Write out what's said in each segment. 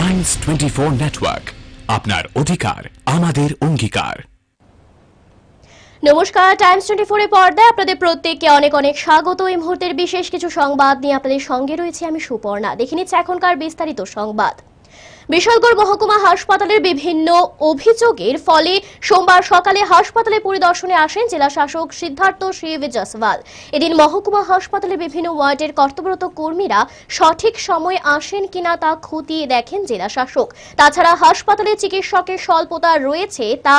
Times twenty four network আপনার অধিকার, আমাদের অঙ্গীকার। নমস্কার টাইমস টোয়েন্টি ফোর এ পর্দায় আপনাদের প্রত্যেককে অনেক অনেক স্বাগত। এই মুহূর্তের বিশেষ কিছু সংবাদ নিয়ে আপনাদের সঙ্গে রয়েছে আমি সুপর্ণা। দেখে নিচ্ছি এখনকার বিস্তারিত সংবাদ। বিশালগড় মহকুমা হাসপাতালের বিভিন্ন অভিযোগের ফলে সোমবার সকালে হাসপাতালে পরিদর্শনে আসেন জেলা শাসক সিদ্ধার্থ শিব জসওয়াল এদিন মহকুমা হাসপাতালের বিভিন্ন ওয়ার্ডের কর্তব্যরত কর্মীরা সঠিক সময়ে আসেন কিনা তা খতিয়ে দেখেন জেলা শাসক। তাছাড়া হাসপাতালে চিকিৎসকের স্বল্পতা রয়েছে তা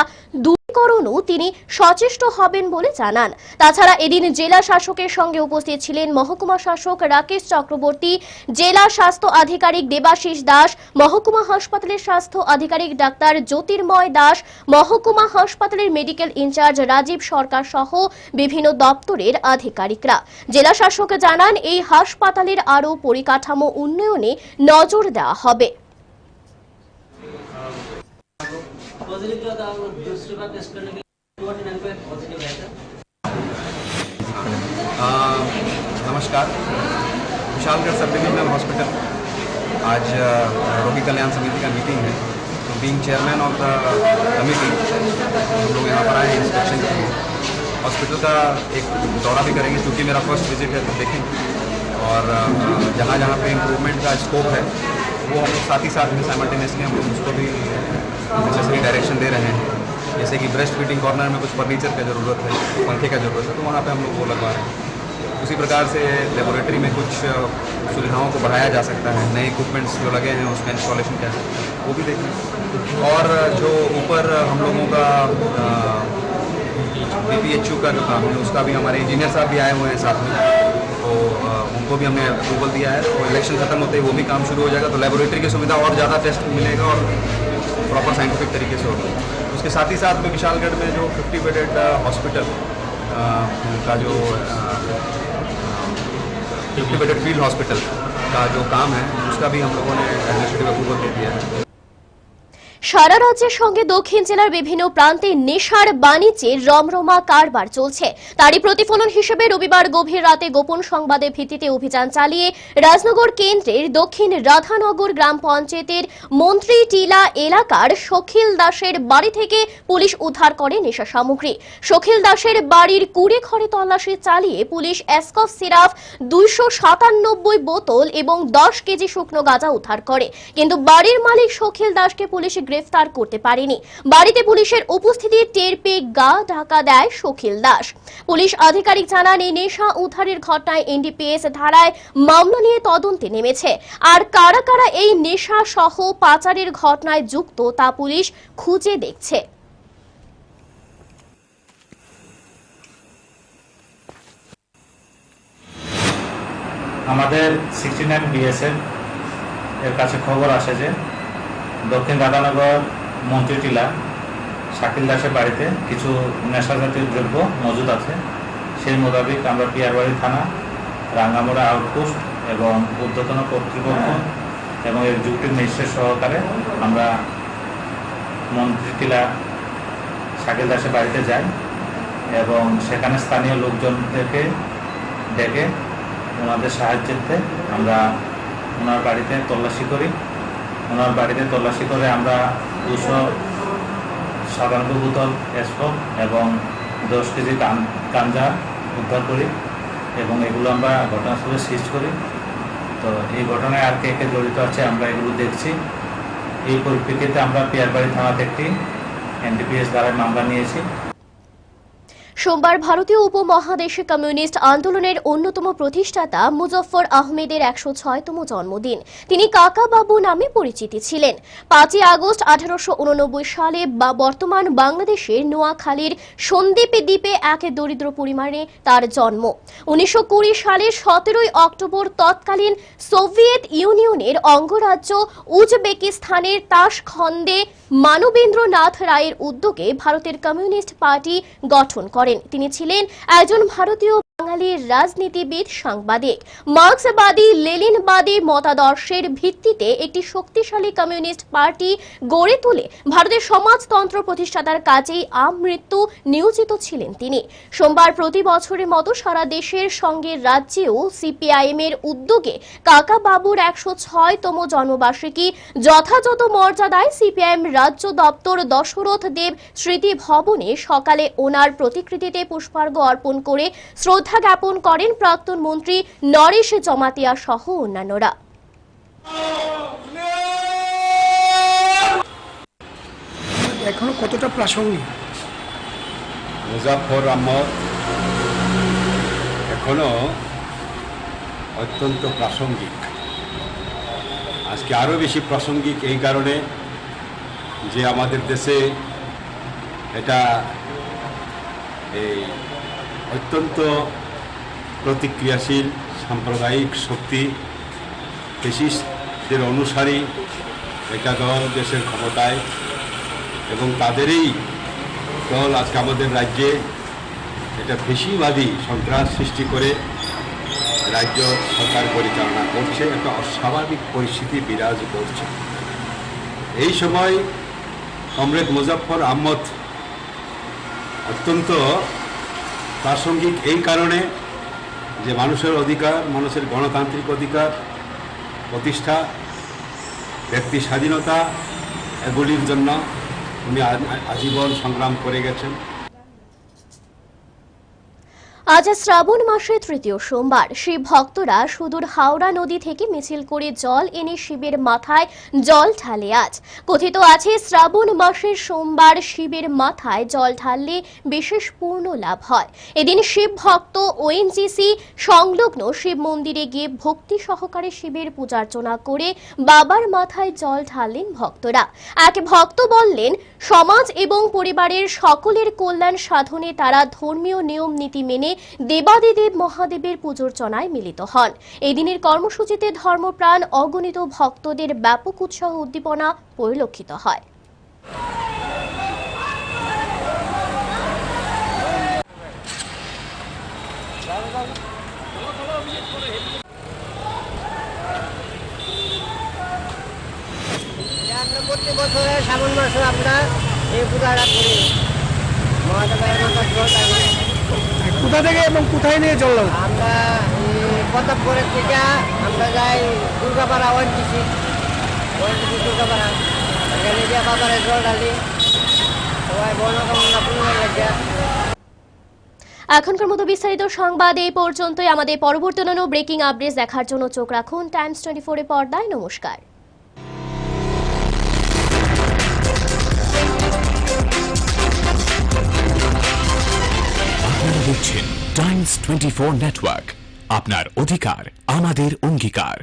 দূরীকরণও তিনি সচেষ্ট হবেন বলে জানান। তাছাড়া এদিন জেলা শাসকের সঙ্গে উপস্থিত ছিলেন মহকুমা শাসক রাকেশ চক্রবর্তী, জেলা স্বাস্থ্য আধিকারিক দেবাশিস দাস, মহকুমা হাসপাতালের স্বাস্থ্য আধিকারিক ডাক্তার জ্যোতির্ময় দাস, মহকুমা হাসপাতালের মেডিকেল ইনচার্জ রাজীব সরকার সহ বিভিন্ন দপ্তরের আধিকারিকরা। জেলা শাসক জানান, এই হাসপাতালের আরও পরিকাঠামো উন্নয়নে নজর দেওয়া হবে। नमस्कार। विशालगढ़ सब डिविजनल हॉस्पिटल आज रोगी कल्याण समिति का मीटिंग है। तो being chairman of the committee हम लोग यहाँ पर आए इंस्पेक्शन के लिए। हॉस्पिटल का एक दौरा भी करेंगे, क्योंकि मेरा फ़र्स्ट विज़िट है तो देखेंगे और जहाँ जहाँ पे इम्प्रूवमेंट का स्कोप है, वो हम लोग साथ ही साथ में साइमल्टेनियसली हम लोग उसको भी नेसेसरी डायरेक्शन दे रहे हैं। जैसे कि ब्रेस्ट फीडिंग कॉर्नर में कुछ फर्नीचर का ज़रूरत है, पंखे का ज़रूरत है तो वहाँ पे हम लोग वो लगवा रहे हैं। उसी प्रकार से लेबोरेटरी में कुछ सुविधाओं को बढ़ाया जा सकता है। नए इक्विपमेंट्स जो लगे हैं उसका इंस्टॉलेशन क्या है, वो भी देखें और जो ऊपर हम लोगों का बी पी एच यू का जो काम है, उसका भी हमारे इंजीनियर साहब भी आए हुए हैं साथ में। तो उनको भी हमने अप्रूवल दिया है। तो इलेक्शन खत्म होते ही वो भी काम शुरू हो जाएगा। तो लेबोरेटरी की सुविधा और ज़्यादा टेस्ट मिलेगा और प्रॉपर साइंटिफिक तरीके से होगी उसके साथ ही साथ में विशालगढ़ में जो 50 बेडेड हॉस्पिटल का जो फिफ्टी बेडेड फ़ील्ड हॉस्पिटल का जो काम है, उसका भी हम लोगों ने एडमिनिस्ट्रेटिव अप्रूवल दे दिया है। সারা রাজ্যের সঙ্গে দক্ষিণ জেলার বিভিন্ন প্রান্তে নেশার বাণিজ্যের রমরমা কারবার চলছে। তারই প্রতিফলন হিসেবে রবিবার গভীর রাতে গোপন সংবাদের ভিত্তিতে অভিযান চালিয়ে রাজনগর কেন্দ্রের দক্ষিণ রাধানগর গ্রাম পঞ্চায়েতের মন্ত্রী টিলা এলাকার সখিল দাসের বাড়ি থেকে পুলিশ উদ্ধার করে নেশা সামগ্রী। সখিল দাসের বাড়ির কুড়ে ঘরে তল্লাশি চালিয়ে পুলিশ এসকফ সিরাপ দুইশো সাতানব্বই বোতল এবং দশ কেজি শুকনো গাঁজা উদ্ধার করে। কিন্তু বাড়ির মালিক সখিল দাসকে পুলিশ গ্রেফতার করতে পারেনি। বাড়িতে পুলিশের উপস্থিতি টের পেয়ে গা ঢাকা দেয় সখিল দাস। পুলিশ আধিকারিক জানান, এই নেশা উদ্ধারের ঘটনায় এনডিপিএস ধারায় মামলা নিয়ে তদন্তে নেমেছে। আর কারা কারা এই নেশা সহ পাচারের ঘটনায় যুক্ত তা পুলিশ খুঁজে দেখছে। আমাদের সিক্সটি নাইন বিএসএফ এর কাছে খবর আসে যে দক্ষিণ রাধানগর মন্ত্রী টিলা শাকিল দাসের বাড়িতে কিছু নেশা জাতীয় দ্রব্য মজুদ আছে। সেই মোতাবেক আমরা পিয়ারবাড়ি থানা রাঙ্গামোড়া আউটপোস্ট এবং ঊর্ধ্বতন কর্তৃপক্ষ এবং এক্সিকিউটিভ ম্যাজিস্ট্রেট সহকারে আমরা মন্ত্রী টিলা শাকিল দাসের বাড়িতে যাই এবং সেখানে স্থানীয় লোকজনদেরকে ডেকে ওনাদের সাহায্যেতে আমরা ওনার বাড়িতে তল্লাশি করি। ওনার বাড়িতে তল্লাশি করে আমরা দুশো সাতানব্বই বোতল এসফক এবং দশ কেজি গাঞ্জা উদ্ধার করি এবং এগুলো আমরা ঘটনাস্থলে সিজ করি। তো এই ঘটনায় আর কে কে জড়িত আছে আমরা এগুলো দেখছি। এই পরিপ্রেক্ষিতে আমরা পিয়ারবাড়ি থানাতে একটি এনডিপিএস দ্বারা মামলা নিয়েছি। সোমবার ভারতীয় উপমহাদেশে কমিউনিস্ট আন্দোলনের অন্যতম প্রতিষ্ঠাতা মুজফফর আহমেদের একশো ছয়তম জন্মদিন। তিনি কাকা বাবু নামে পরিচিতি ছিলেন। পাঁচই আগস্ট আঠারোশো উননব্বই সালে বা বর্তমান বাংলাদেশের নোয়াখালীর সন্দ্বীপ দ্বীপে এক দরিদ্র পরিমাণে তার জন্ম। উনিশশো কুড়ি সালের সতেরোই অক্টোবর তৎকালীন সোভিয়েত ইউনিয়নের অঙ্গরাজ্য উজবেকিস্তানের তাসখন্দে মানবেন্দ্রনাথ রায়ের উদ্যোগে ভারতের কমিউনিস্ট পার্টি গঠন করেন। তিনি ছিলেন একজন ভারতীয় বাঙালির রাজনীতিবিদ সাংবাদিক। মার্ক্সবাদী, লেনিনবাদী মতাদর্শের ভিত্তিতে একটি শক্তিশালী কমিউনিস্ট পার্টি গড়ে তুলে ভারতের সমাজতন্ত্র প্রতিষ্ঠাতার কাজেই আমৃত্যু নিয়োজিত ছিলেন তিনি। সোমবার প্রতি বছরের মতো সারা দেশের সঙ্গে রাজ্যেও সিপিআইএম এর উদ্যোগে কাকা বাবুর একশো ছয়তম জন্মবার্ষিকী যথাযথ মর্যাদায় সিপিআইএম রাজ্য দপ্তর দশরথ দেব স্মৃতি ভবনে সকালে ওনার প্রতিকৃতিতে পুষ্পার্ঘ অর্পণ করে শ্রদ্ধা জ্ঞাপন করেন প্রাক্তন মন্ত্রী নরেশ জমাতিয়া সহ অন্যান্যরা। এখনও কতটা প্রাসঙ্গিক? মুজাফর আহমদ এখনও অত্যন্ত প্রাসঙ্গিক। আজকে আরও বেশি প্রাসঙ্গিক এই কারণে যে আমাদের দেশে এটা এই অত্যন্ত প্রতিক্রিয়াশীল, সাম্প্রদায়িক শক্তি ফেসিস্টদের অনুসারী এটা দল দেশের ক্ষমতায়, এবং তাদেরই দল আজকে আমাদের রাজ্যে এটা বেশিবাদী সন্ত্রাস সৃষ্টি করে রাজ্য সরকার পরিচালনা করছে, একটা অস্বাভাবিক পরিস্থিতি বিরাজ করছে। এই সময় কমরেড মুজাফর আহমদ অত্যন্ত প্রাসঙ্গিক এই কারণে যে মানুষের অধিকার, মানুষের গণতান্ত্রিক অধিকার, প্রতিষ্ঠা, ব্যক্তি স্বাধীনতা, এগুলির জন্য উনি আজীবন সংগ্রাম করে গেছেন। আজ শ্রাবণ মাসের তৃতীয় সোমবার। শিব ভক্তরা সুদূর হাওড়া নদী থেকে মিছিল করে জল এনে শিবের মাথায় জল ঢালে আজ। কথিত আছে, শ্রাবণ মাসের সোমবার শিবের মাথায় জল ঢাললে বিশেষ পূর্ণ লাভ হয়। এদিন শিব ভক্ত, ওএনজিসি, সংলগ্ন শিব মন্দিরে গিয়ে ভক্তি সহকারে শিবের পূজার্চনা করে বাবার মাথায় জল ঢাললেন ভক্তরা। এক ভক্ত বললেন, সমাজ এবং পরিবারের সকলের কল্যাণ সাধনে তারা ধর্মীয় নিয়ম নীতি মেনে দেবাদিদেব মহাদেবের পুজোর্চনায় মিলিত হন। এই দিনের কর্মসূচিতে ধর্মপ্রাণ অগণিত ভক্তদের ব্যাপক উৎসাহ উদ্দীপনা পরিলক্ষিত হয়। বছরে শ্রাবণ মাসে আমরা এই পূজাটা করি। মহাদেবের লাগে কোথা থেকে এবং কোথায় নিয়ে লাগবে? আমরা প্রতাপপুরের থেকে আমরা যাই দুর্গাপাড়া ওয়ানটিসি ওয়ানটিসি দুর্গাপাড়া। এখানে গিয়ে বাজারে জল ঢালি সবাই বর্ণকামনা পূর্ণ লাগে এখনকার মতো বিস্তারিত সংবাদ এই পর্যন্তই। আমাদের পরবর্তী ব্রেকিং আপডেটস দেখার জন্য চোখ রাখুন। টাইমস টোয়েন্টি ফোরের পর্দায়। নমস্কার। আপনারা দেখছেন টাইমস টোয়েন্টি ফোর নেটওয়ার্ক। আপনার অধিকার আমাদের অঙ্গীকার।